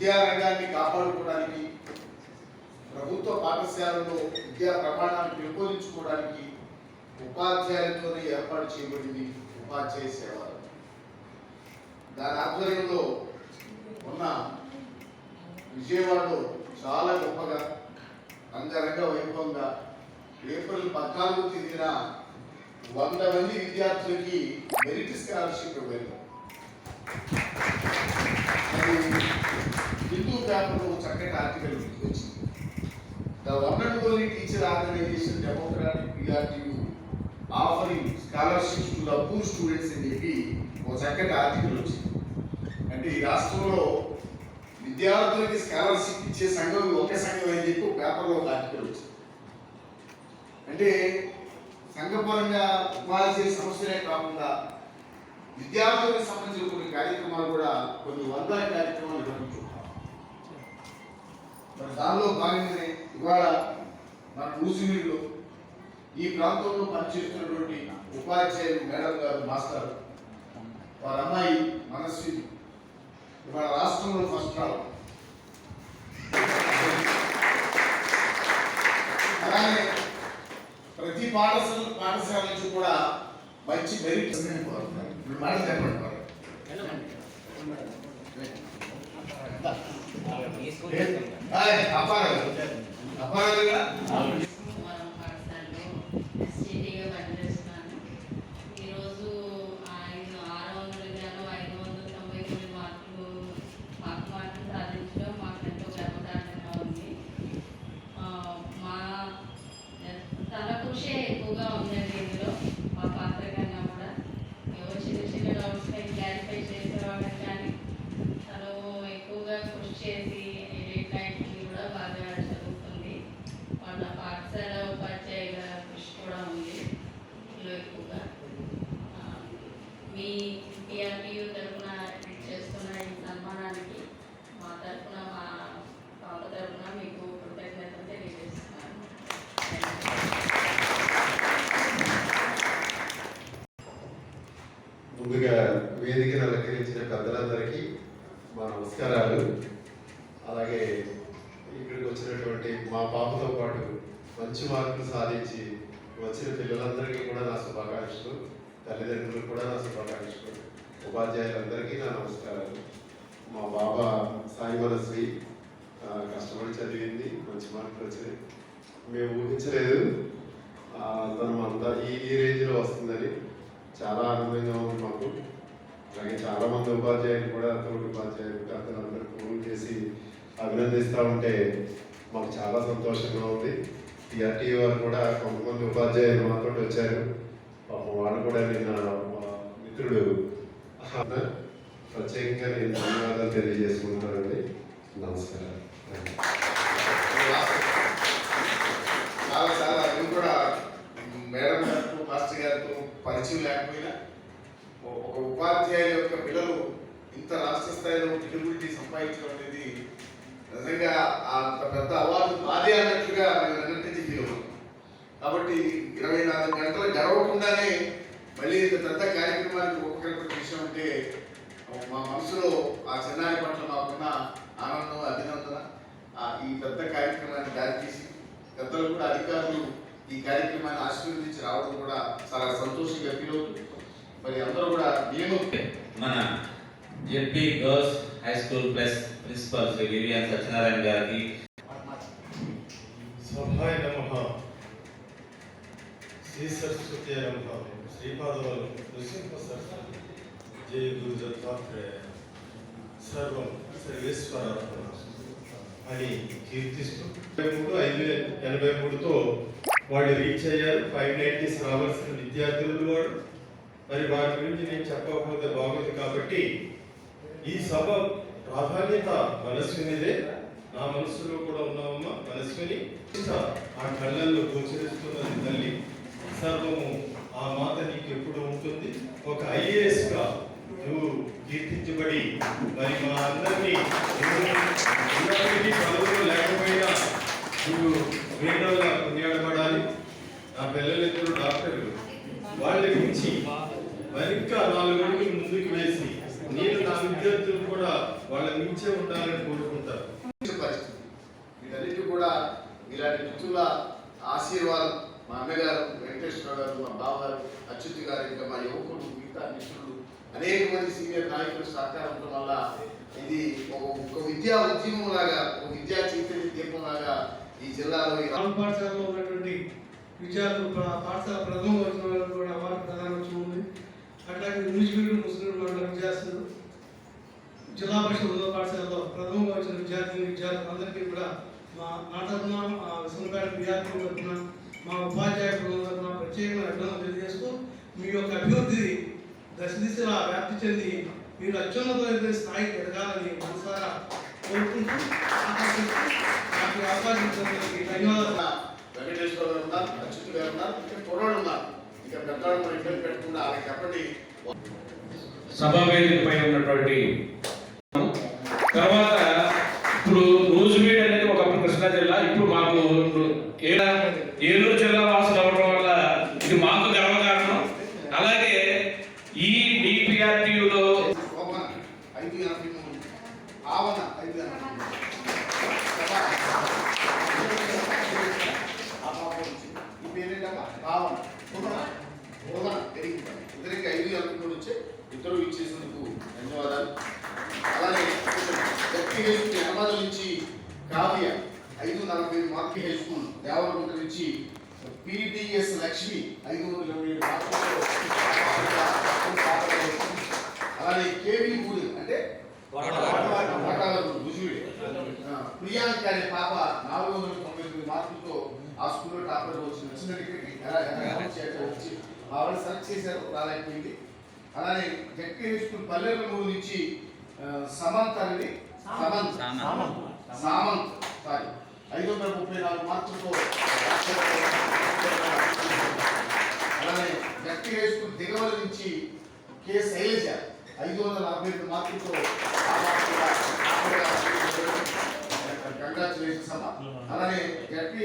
విద్యారంగాన్ని కాపాడుకోవడానికి ప్రభుత్వ పాఠశాలలో విద్యా ప్రమాణాలు పెంపొందించుకోవడానికి ఉపాధ్యాయులతోనే ఏర్పాటు చేయబడింది ఉపాధ్యాయ సేవలు. దాని ఆధ్వర్యంలో ఉన్న విజయవాడలో చాలా గొప్పగా అంగరంగ వైభవంగా ఏప్రిల్ పద్నాలుగు తేదీన వంద మంది విద్యార్థులకి మెరిట్ స్కాలర్షిప్ ఇవ్వలేదు పేపర్లో చక్కటి ఆర్టికల్ వచ్చింది the one and only teacher organization democratic PRTU offering scholarships to the poor students అని చెప్పి ఒక చక్కటి ఆర్టికల్ వచ్చింది. అంటే ఈ రాష్ట్రంలో విద్యార్థులకి స్కాలర్షిప్ ఇచ్చే సంఘం ఒకే సంఘం అని చెప్పి పేపర్లో ఒక ఆర్టికల్ వచ్చింది. అంటే సంఘపరంగా ఉపాధి సమస్యలే కాకుండా విద్యార్థులకు సంబంధించిన కొన్ని కార్యక్రమాలు కూడా కొన్ని వందల కార్యక్రమాలు నిర్వహించుకుంటాం మరి దానిలో భాగంగానే ఇవాళ మన మూసిమీడులో ఈ ప్రాంతంలో పనిచేస్తున్నటువంటి ఉపాధ్యాయులు మేడం గారు మాస్టర్ వారి అమ్మాయి మనస్విని ఇవాళ రాష్ట్రంలో ఫస్ట్ రావడం ప్రతి పాఠశాల పాఠశాల నుంచి కూడా మంచి మెరిట్ మాట చెప్పండి మరి. ఆయ్, అప్పారావు గారు. అప్పారావు గారు మనం పాఠశాలలో ఎస్టీడీగా పనిచేస్తున్నాను ఈరోజు ఐదు ఆరు వందలు గాను ఐదు వందల తొంభై తొమ్మిది మార్కులు మార్కు మార్కులు సాధించడం మాకు ఎంతో గర్వకారణంగా ఉంది ఆ, మా తన కృషి ఎక్కువగా ఉందండి ఇందులో మా పాత్ర కన్నా కూడా ఏవో చిన్న చిన్న డౌట్స్ క్లారిఫై చేసేవాళ్ళని కానీ తను ఎక్కువగా కృషి చేసి ఎయిట్ నైన్కి కూడా బాగా చదువుతుంది వాళ్ళ పాఠశాల ఉపాధ్యాయుల కృషి కూడా ఉంది ఇందులో ఎక్కువగా ఆ, మీ టీఆర్టీయూ తరఫున చేస్తున్న ఈ సన్మానానికి మా తరఫున మా పాప తరఫున మీకు కృతజ్ఞతలు తెలియజేస్తున్నాను ముందుగా వేదికను అలంకరించిన పెద్దలందరికీ మా నమస్కారాలు అలాగే ఇక్కడికి వచ్చినటువంటి మా పాపతో పాటు మంచి మార్కులు సాధించి వచ్చిన పిల్లలందరికీ కూడా నా శుభాకాంక్షలు. తల్లిదండ్రులకు కూడా నా శుభాకాంక్షలు. ఉపాధ్యాయులందరికీ నా నమస్కారాలు. మా బాబా సాయి మనశ్రీ కష్టపడి చదివింది మంచి మార్కులు వచ్చినాయి. మేము ఊహించలేదు. తను అంతా ఈ ఈ రేంజ్లో వస్తుందని చాలా ఆనందంగా ఉంది మాకు. అలాగే చాలామంది ఉపాధ్యాయులు కూడా తోటి ఉపాధ్యాయులు అతను అందరూ ఫోన్ చేసి అభినందిస్తూ ఉంటే మాకు చాలా సంతోషంగా ఉంది. టీఆర్టీ వారు కూడా కొంతమంది ఉపాధ్యాయులు మాతో వచ్చారు. పాపం వాళ్ళు కూడా నిన్న మా మిత్రుడు ప్రత్యేకంగా నేను ధన్యవాదాలు తెలియజేసుకుంటానండి. నమస్కారం. చాలా చాలా కూడా మేడం గారితో మాస్టర్ గారితో పరిచయం లేకపోయినా ఒక ఒక ఉపాధ్యాయుల యొక్క పిల్లలు ఇంత రాష్ట్ర స్థాయిలో క్రెడిబిలిటీ సంపాదించడం అనేది నిజంగా ఆ అంత పెద్ద అవార్డు మాదే అన్నట్లుగా మేము అన్నట్టు ఫీల్ కాబట్టి ఇరవై నాలుగు గంటలు గడవకుండానే మళ్ళీ ఇంత పెద్ద కార్యక్రమానికి ఉపకరించిన విషయం అంటే మా మనసులో ఆ చిన్నారి పట్ల మాకున్న ఆనందం అభినందన ఆ ఈ పెద్ద కార్యక్రమాన్ని దారితీసి పెద్దలు కూడా అధికారులు ఈ కార్యక్రమాన్ని ఆశీర్వదించి రావడం కూడా చాలా సంతోషంగా ఫీల్ అవుతుంది మరి అందరూ కూడా నేను మన ZP girls high school plus principal Shri V V N Satyanarayana గారికి సభాయ నమ శ్రీ సరస్వతి నమ శ్రీపాదవరం నృసింహ సరస్వతి జయ గురు దత్తాత్రేయ సర్వం సర్వేశ్వర అని కీర్తిస్తూ ఎనభై మూడు ఐదు ఎనభై మూడుతో వాళ్ళు రీచ్ అయ్యారు ఫైవ్ నైన్టీస్ రావాల్సిన విద్యార్థులు వాడు మరి వారి గురించి నేను చెప్పకపోతే బాగుంది కాబట్టి ఈ సభ ప్రాధాన్యత మనస్వినిదే నా మనసులో కూడా ఉన్నామమ్మ మనస్విని ఆ కళ్ళల్లో గోచరిస్తున్నది తల్లి. సర్వము ఆ మాత నీకు ఎప్పుడు ఉంటుంది. ఒక ఐఏఎస్గా నువ్వు కీర్తించబడి మరి మా అందరినీ ఉన్నప్పటికీ లేకపోయినా నువ్వు వేణువులా కొనియాడబడాలి. నా పిల్లలిద్దరు డాక్టర్లు. వాళ్ళ గురించి మరింకా నాలుగు అడుగులు ముందుకు వేసి నేను నా విద్యార్థులు కూడా వాళ్ళ మించే ఉండాలని కోరుకుంటారు. పరిస్థితి. వీటన్నిటి కూడా ఇలాంటి మిత్రుల ఆశీర్వాదం మా అమ్మగారు వెంకటేశ్వర గారు మా బావగారు అచ్యుత్ గారు ఇంకా మా యువకులు మిగతా మిత్రులు అనేక మంది సీనియర్ నాయకుల సహకారం ఉండడం వల్ల ఇది ఒక విద్యా ఉద్యమం లాగా ఒక విద్యా చైతన్య దీపం లాగా ఈ జిల్లాలో పాఠశాలలో ఉన్నటువంటి విద్యార్థులు పాఠశాల ప్రథమ వచ్చిన వాళ్ళకు కూడా అవార్డు ప్రధానోత్సవం ఉంది అట్లాగే మ్యూజిక్ ముస్లిం మండల విద్యార్థులు జిల్లా పరిషత్ ఉన్నత పాఠశాలలో ప్రథమ వచ్చిన విద్యార్థిని విద్యార్థులు అందరికీ కూడా మా నా తరఫున సునపేట విద్యార్థుల తరఫున మా ఉపాధ్యాయ బృందం తరఫున ప్రత్యేకమైన అభినందనలు తెలియజేస్తూ మీ యొక్క అభివృద్ధి దశ దిశలా వ్యాప్తి చెంది మీరు అత్యున్నతమైన స్థాయికి ఎదగాలని మనసారా కోరుకుంటూ నాకు అవకాశం ఇచ్చినందుకు ధన్యవాదాలు. వెంకటేశ్వర గారు ఉన్నారు అచ్యుత్ గారు ఉన్నారు ఇంకా కుర్రాడు ఉన్నారు. ఇంకా పెద్దవాళ్ళు మన ఇబ్బంది పెట్టకుండా వాళ్ళకి చెప్పండి. సభా వేదికపై ఉన్నటువంటి తర్వాత ఇప్పుడు నూజివీడ్ అనేది ఒకప్పుడు కృష్ణా జిల్లా ఇప్పుడు మాకు ఏ- ఏలూరు జిల్లా వాసులు అవడం వల్ల ఇది మాకు గర్వకారణం అలాగే ఈ డిపిఆర్టీయులో శోభన ఐదు ఎనభై మూడు భావన ఐదు ఆ పాప ఈ పేరేంటమ్మా భావన ఇద్దరికి ఐదు ఎనభై వచ్చి ఇద్దరు ఇచ్చేసినందుకు ధన్యవాదాలు. అలాగే గట్టి హై నుంచి కావ్య ఐదు నలభై ఐదు మార్కి హై స్కూల్ నుంచి పిడిఎస్ లక్ష్మి ఐదు వందల ఇరవై ఏడు మార్కులతో అలాగే కేవీ గూడి అంటే ప్రియాంక అనే పాప నాలుగు వందల తొంభై తొమ్మిది మార్కులతో ఆ స్కూల్లో టాపర్ వచ్చింది. చిన్న డిగ్రీ ఎలా ఎలా వచ్చి ఆవిడ సెలెక్ట్ చేశారు. రాలేకపోయింది అలానే జడ్పీ హై స్కూల్ పల్లెటూరు నుంచి సమంత్ అనేది. సమంత్. సామంత్. సారీ. ఐదు వందల ముప్పై నాలుగు మార్కులతో అలానే జడ్పీ హై స్కూల్ దిగవల నుంచి కె శైలజ ఐదు వందల నలభై రెండు మార్కులతో కంగ్రాచులేషన్స్ అమ్మా అలానే జడ్పీ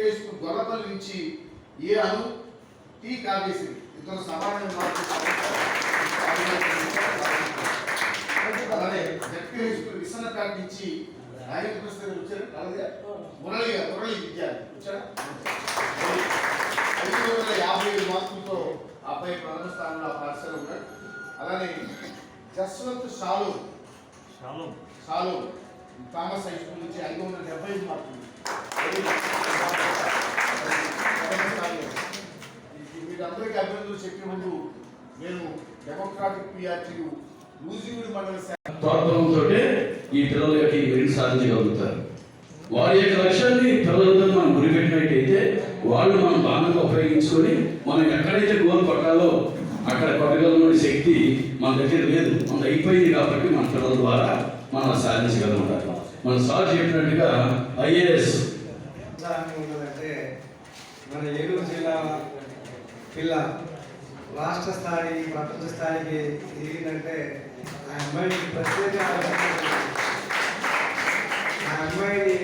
నుంచి ఏ అను టీ నుంచి నాయకులు కృష్ణ వచ్చారు. అలాగే మురళి మురళి విద్యార్థి వచ్చారా? ఐదు వందల యాభై ఐదు మార్కులతో అబ్బాయి ప్రథమ స్థానంలో పాఠశాల ఉన్నాడు అలానే జస్వంత్ షాలు షాలు. థామస్ హై స్కూల్ నుంచి ఐదు వందల డెబ్బై ఐదు మార్కులు ప్రథమ స్థానంలో. ఈ- వీరందరికీ అభినందనలు చెప్పే ముందు నేను డెమోక్రాటిక్ పిఆర్టీ లూజివీడు మండల ప్రోత్సాహంతో ఈ పిల్లల యొక్క వెలుగు సాధించగలుగుతారు వారి యొక్క లక్ష్యాన్ని పిల్లలతో మనం గురిపెట్టినట్టయితే వాళ్ళు మనం బాగా ఉపయోగించుకొని మనం ఎక్కడైతే గోల్ కొట్టాలో అక్కడ కొట్టగలమైన శక్తి మన దగ్గర లేదు. మన అయిపోయింది కాబట్టి మన పిల్లల ద్వారా మనం సాధించగలుగుతారు మన సార్ చెప్పినట్టుగా ఐఏఎస్ మన ఏలూరు జిల్లా పిల్ల రాష్ట్ర స్థాయి ప్రపంచ స్థాయికి ఎదిగిందంటే ఆ అమ్మాయికి ప్రత్యేక ఆ అమ్మాయిని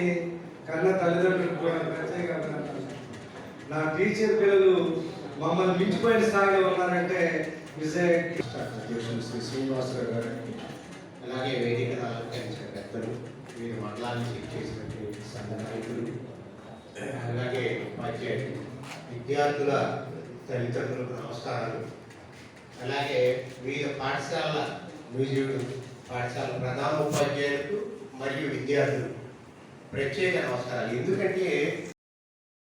కన్న తల్లిదండ్రులకు కూడా ప్రత్యేక నా టీచర్ పిల్లలు మమ్మల్ని మించిపోయిన స్థాయిలో ఉన్నారంటే విజయ్ శ్రీ శ్రీనివాసరావు గారికి అలాగే వేదిక అలంకరించిన పెద్దలు వీరి మండలాన్ని చెక్ చేసినటువంటి సంఘ నాయకులు అలాగే ఉపాధ్యాయులు విద్యార్థుల తల్లిదండ్రులకు నమస్కారాలు. అలాగే వివిధ పాఠశాలల మ్యూజియం పాఠశాల ప్రధాన ఉపాధ్యాయులకు మరియు విద్యార్థులు ప్రత్యేక నమస్కారాలు. ఎందుకంటే